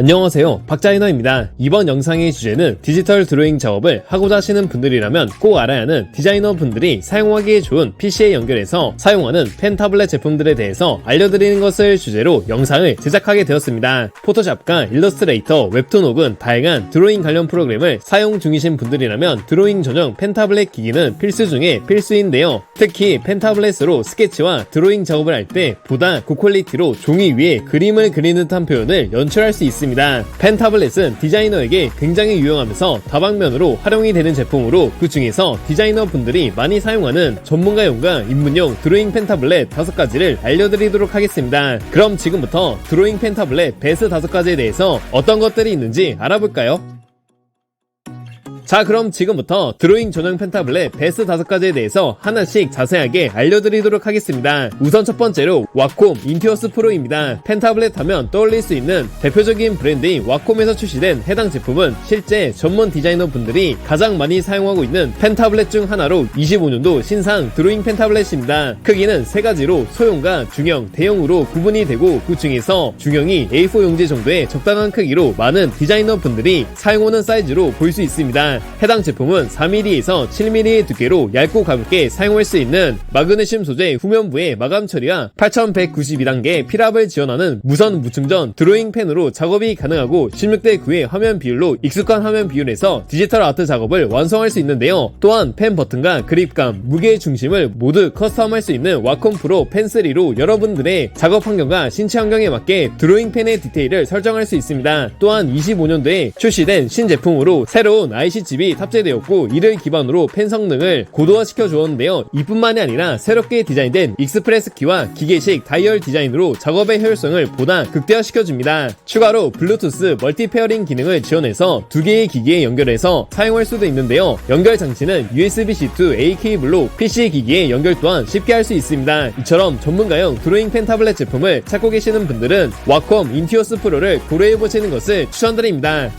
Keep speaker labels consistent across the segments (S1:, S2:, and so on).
S1: 안녕하세요. 박자이너입니다. 이번 영상의 주제는 디지털 드로잉 작업을 하고자 하시는 분들이라면 꼭 알아야 하는 디자이너 분들이 사용하기에 좋은 PC에 연결해서 사용하는 펜 타블렛 제품들에 대해서 알려드리는 것을 주제로 영상을 제작하게 되었습니다. 포토샵과 일러스트레이터, 웹툰 혹은 다양한 드로잉 관련 프로그램을 사용 중이신 분들이라면 드로잉 전용 펜 타블렛 기기는 필수 중에 필수인데요. 특히 펜 타블렛으로 스케치와 드로잉 작업을 할 때 보다 고퀄리티로 종이 위에 그림을 그리는 듯한 표현을 연출할 수 있습니다. 펜 타블렛은 디자이너에게 굉장히 유용하면서 다방면으로 활용이 되는 제품으로 그 중에서 디자이너 분들이 많이 사용하는 전문가용과 입문용 드로잉 펜 타블렛 5가지를 알려드리도록 하겠습니다. 그럼 지금부터 드로잉 펜 타블렛 베스 5가지에 대해서 어떤 것들이 있는지 알아볼까요? 자 그럼 지금부터 드로잉 전용 펜타블렛 베스트 5가지에 대해서 하나씩 자세하게 알려드리도록 하겠습니다. 우선 첫 번째로 와콤 인티어스 프로입니다. 펜타블렛 하면 떠올릴 수 있는 대표적인 브랜드인 와콤에서 출시된 해당 제품은 실제 전문 디자이너 분들이 가장 많이 사용하고 있는 펜타블렛 중 하나로 25년도 신상 드로잉 펜타블렛입니다. 크기는 세 가지로 소형과 중형, 대형으로 구분이 되고 그 중에서 중형이 A4 용지 정도의 적당한 크기로 많은 디자이너 분들이 사용하는 사이즈로 볼 수 있습니다. 해당 제품은 4mm에서 7mm의 두께로 얇고 가볍게 사용할 수 있는 마그네슘 소재 후면부의 마감 처리와 8192단계 필압을 지원하는 무선 무충전 드로잉 펜으로 작업이 가능하고 16대 9의 화면 비율로 익숙한 화면 비율에서 디지털 아트 작업을 완성할 수 있는데요. 또한 펜 버튼과 그립감, 무게 중심을 모두 커스텀할 수 있는 와콤 프로 펜3로 여러분들의 작업 환경과 신체 환경에 맞게 드로잉 펜의 디테일을 설정할 수 있습니다. 또한 25년도에 출시된 신제품으로 새로운 IC 칩이 탑재되었고 이를 기반으로 펜 성능을 고도화시켜 주었는데요. 이뿐만이 아니라 새롭게 디자인된 익스프레스 키와 기계식 다이얼 디자인으로 작업의 효율성을 보다 극대화시켜 줍니다. 추가로 블루투스 멀티 페어링 기능을 지원해서 두 개의 기기에 연결해서 사용할 수도 있는데요. 연결 장치는 USB-C to A 케이블로 PC 기기에 연결 또한 쉽게 할 수 있습니다. 이처럼 전문가용 드로잉 펜 타블렛 제품을 찾고 계시는 분들은 와콤 인티어스 프로를 고려해 보시는 것을 추천드립니다.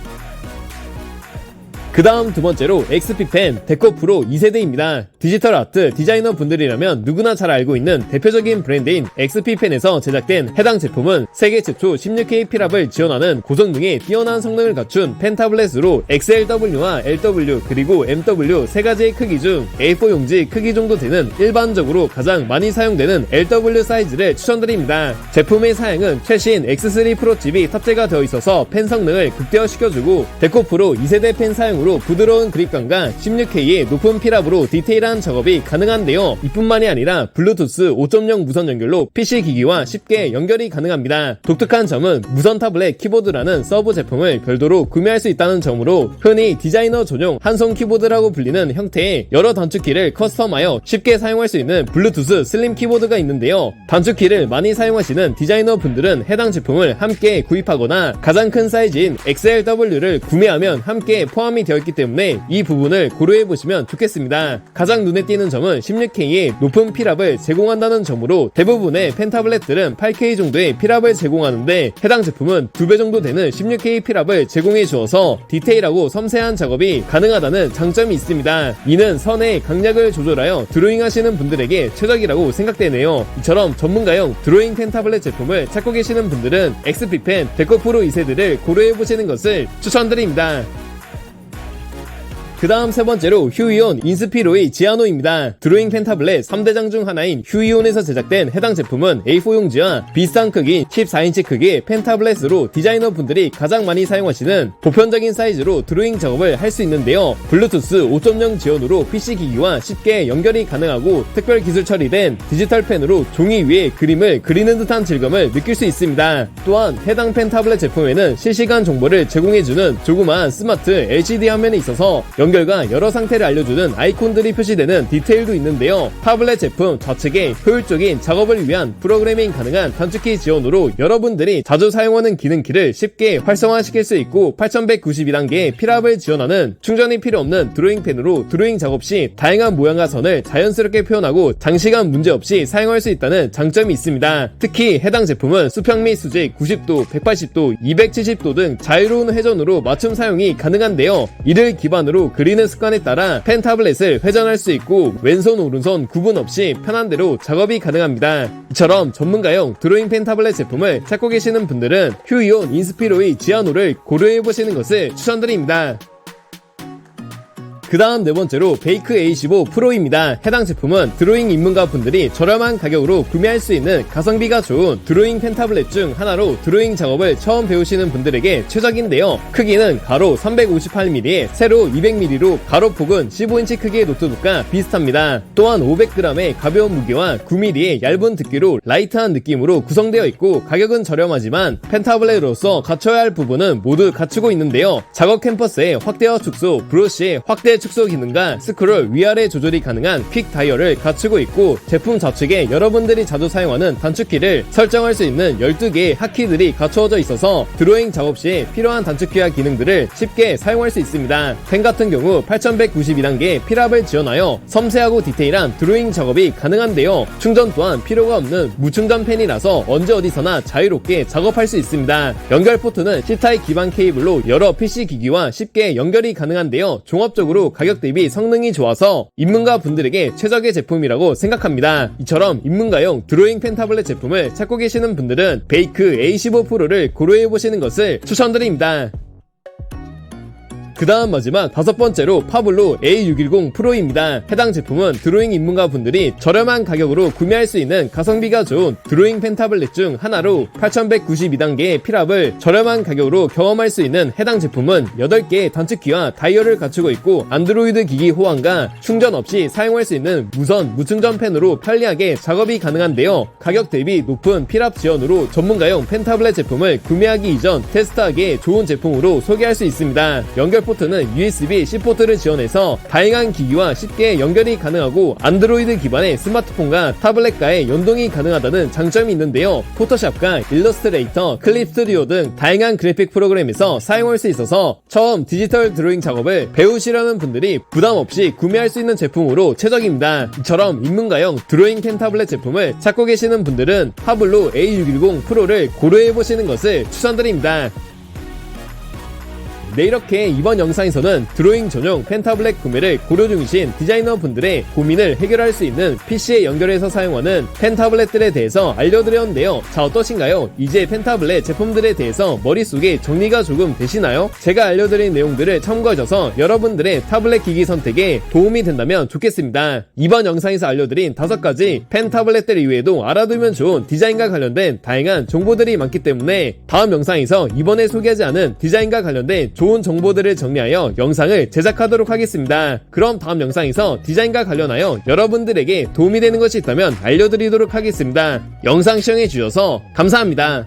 S1: 그 다음 두 번째로 XP펜 데코 프로 2세대입니다. 디지털 아트 디자이너 분들이라면 누구나 잘 알고 있는 대표적인 브랜드인 XP펜에서 제작된 해당 제품은 세계 최초 16K 필압을 지원하는 고성능의 뛰어난 성능을 갖춘 펜 타블렛으로 XLW와 LW 그리고 MW 세 가지의 크기 중 A4 용지 크기 정도 되는 일반적으로 가장 많이 사용되는 LW 사이즈를 추천드립니다. 제품의 사양은 최신 X3 프로 칩이 탑재가 되어 있어서 펜 성능을 극대화시켜주고 데코 프로 2세대 펜 사용으로 부드러운 그립감과 16K의 높은 필압으로 디테일한 작업이 가능한데요. 이뿐만이 아니라 블루투스 5.0 무선 연결로 PC 기기와 쉽게 연결이 가능합니다. 독특한 점은 무선 타블렛 키보드라는 서브 제품을 별도로 구매할 수 있다는 점으로 흔히 디자이너 전용 한손 키보드라고 불리는 형태의 여러 단축키를 커스텀하여 쉽게 사용할 수 있는 블루투스 슬림 키보드가 있는데요. 단축키를 많이 사용하시는 디자이너 분들은 해당 제품을 함께 구입하거나 가장 큰 사이즈인 XLW를 구매하면 함께 포함이 되어 있기 때문에 이 부분을 고려해 보시면 좋겠습니다. 가장 눈에 띄는 점은 16K의 높은 필압을 제공한다는 점으로 대부분의 펜 타블렛들은 8K 정도의 필압을 제공하는데 해당 제품은 2배 정도 되는 16K 필압을 제공해 주어서 디테일하고 섬세한 작업이 가능하다는 장점이 있습니다. 이는 선의 강약을 조절하여 드로잉 하시는 분들에게 최적이라고 생각되네요. 이처럼 전문가용 드로잉 펜 타블렛 제품을 찾고 계시는 분들은 XP펜 데코 프로 2세대를 고려해 보시는 것을 추천드립니다. 그 다음 세 번째로 휴이온 인스피로의 지아노입니다. 드로잉 펜 타블렛 3대장 중 하나인 휴이온에서 제작된 해당 제품은 A4 용지와 비슷한 크기 14인치 크기의 펜 타블렛으로 디자이너 분들이 가장 많이 사용하시는 보편적인 사이즈로 드로잉 작업을 할 수 있는데요. 블루투스 5.0 지원으로 PC 기기와 쉽게 연결이 가능하고 특별 기술 처리된 디지털 펜으로 종이 위에 그림을 그리는 듯한 질감을 느낄 수 있습니다. 또한 해당 펜 타블렛 제품에는 실시간 정보를 제공해주는 조그마한 스마트 LCD 화면이 있어서 연 결과 여러 상태를 알려주는 아이콘들이 표시되는 디테일도 있는데요. 타블렛 제품 좌측에 효율적인 작업을 위한 프로그래밍 가능한 단축키 지원으로 여러분들이 자주 사용하는 기능키를 쉽게 활성화시킬 수 있고 8192단계의 필압을 지원하는 충전이 필요 없는 드로잉 펜으로 드로잉 작업 시 다양한 모양과 선을 자연스럽게 표현하고 장시간 문제없이 사용할 수 있다는 장점이 있습니다. 특히 해당 제품은 수평 및 수직 90도, 180도, 270도 등 자유로운 회전으로 맞춤 사용이 가능한데요. 이를 기반으로 그리는 습관에 따라 펜 타블렛을 회전할 수 있고 왼손 오른손 구분 없이 편한 대로 작업이 가능합니다. 이처럼 전문가용 드로잉 펜 타블렛 제품을 찾고 계시는 분들은 휴이온 인스피로의 지아노를 고려해 보시는 것을 추천드립니다. 그 다음 네 번째로 베이크 A15 프로입니다. 해당 제품은 드로잉 입문가 분들이 저렴한 가격으로 구매할 수 있는 가성비가 좋은 드로잉 펜 타블렛 중 하나로 드로잉 작업을 처음 배우시는 분들에게 최적인데요. 크기는 가로 358mm에 세로 200mm로 가로 폭은 15인치 크기의 노트북과 비슷합니다. 또한 500g의 가벼운 무게와 9mm의 얇은 두께로 라이트한 느낌으로 구성되어 있고 가격은 저렴하지만 펜 타블렛으로서 갖춰야 할 부분은 모두 갖추고 있는데요. 작업 캠퍼스의 확대와 축소, 브러쉬의 확대 축소 기능과 스크롤 위아래 조절이 가능한 퀵 다이얼을 갖추고 있고 제품 좌측에 여러분들이 자주 사용하는 단축키를 설정할 수 있는 12개의 핫키들이 갖추어져 있어서 드로잉 작업 시 필요한 단축키와 기능들을 쉽게 사용할 수 있습니다. 펜 같은 경우 8192단계 필압을 지원하여 섬세하고 디테일한 드로잉 작업이 가능한데요. 충전 또한 필요가 없는 무충전 펜이라서 언제 어디서나 자유롭게 작업할 수 있습니다. 연결 포트는 C타입 기반 케이블로 여러 PC 기기와 쉽게 연결이 가능한데요. 종합적으로 가격 대비 성능이 좋아서 입문가 분들에게 최적의 제품이라고 생각합니다. 이처럼 입문가용 드로잉 펜 타블렛 제품을 찾고 계시는 분들은 베이크 A15 프로를 고려해 보시는 것을 추천드립니다. 그 다음 마지막 다섯 번째로 파블로 A610 프로입니다. 해당 제품은 드로잉 입문가 분들이 저렴한 가격으로 구매할 수 있는 가성비가 좋은 드로잉 펜 타블렛 중 하나로 8192단계의 필압을 저렴한 가격으로 경험할 수 있는 해당 제품은 8개의 단축키와 다이얼을 갖추고 있고 안드로이드 기기 호환과 충전 없이 사용할 수 있는 무선 무충전 펜으로 편리하게 작업이 가능한데요. 가격 대비 높은 필압 지원으로 전문가용 펜 타블렛 제품을 구매하기 이전 테스트하기에 좋은 제품으로 소개할 수 있습니다. 연결 포트는 USB-C 포트를 지원해서 다양한 기기와 쉽게 연결이 가능하고 안드로이드 기반의 스마트폰과 타블렛과의 연동이 가능하다는 장점이 있는데요. 포토샵과 일러스트레이터, 클립 스튜디오 등 다양한 그래픽 프로그램에서 사용할 수 있어서 처음 디지털 드로잉 작업을 배우시려는 분들이 부담 없이 구매할 수 있는 제품으로 최적입니다. 이처럼 입문가용 드로잉 펜 타블렛 제품을 찾고 계시는 분들은 파블로 A610 프로를 고려해 보시는 것을 추천드립니다. 네 이렇게 이번 영상에서는 드로잉 전용 펜타블렛 구매를 고려 중이신 디자이너 분들의 고민을 해결할 수 있는 PC에 연결해서 사용하는 펜타블렛들에 대해서 알려드렸는데요. 자 어떠신가요? 이제 펜타블렛 제품들에 대해서 머릿속에 정리가 조금 되시나요? 제가 알려드린 내용들을 참고하셔서 여러분들의 타블렛 기기 선택에 도움이 된다면 좋겠습니다. 이번 영상에서 알려드린 다섯 가지 펜타블렛들 이외에도 알아두면 좋은 디자인과 관련된 다양한 정보들이 많기 때문에 다음 영상에서 이번에 소개하지 않은 디자인과 관련된 좋은 정보들을 정리하여 영상을 제작하도록 하겠습니다. 그럼 다음 영상에서 디자인과 관련하여 여러분들에게 도움이 되는 것이 있다면 알려드리도록 하겠습니다. 영상 시청해 주셔서 감사합니다.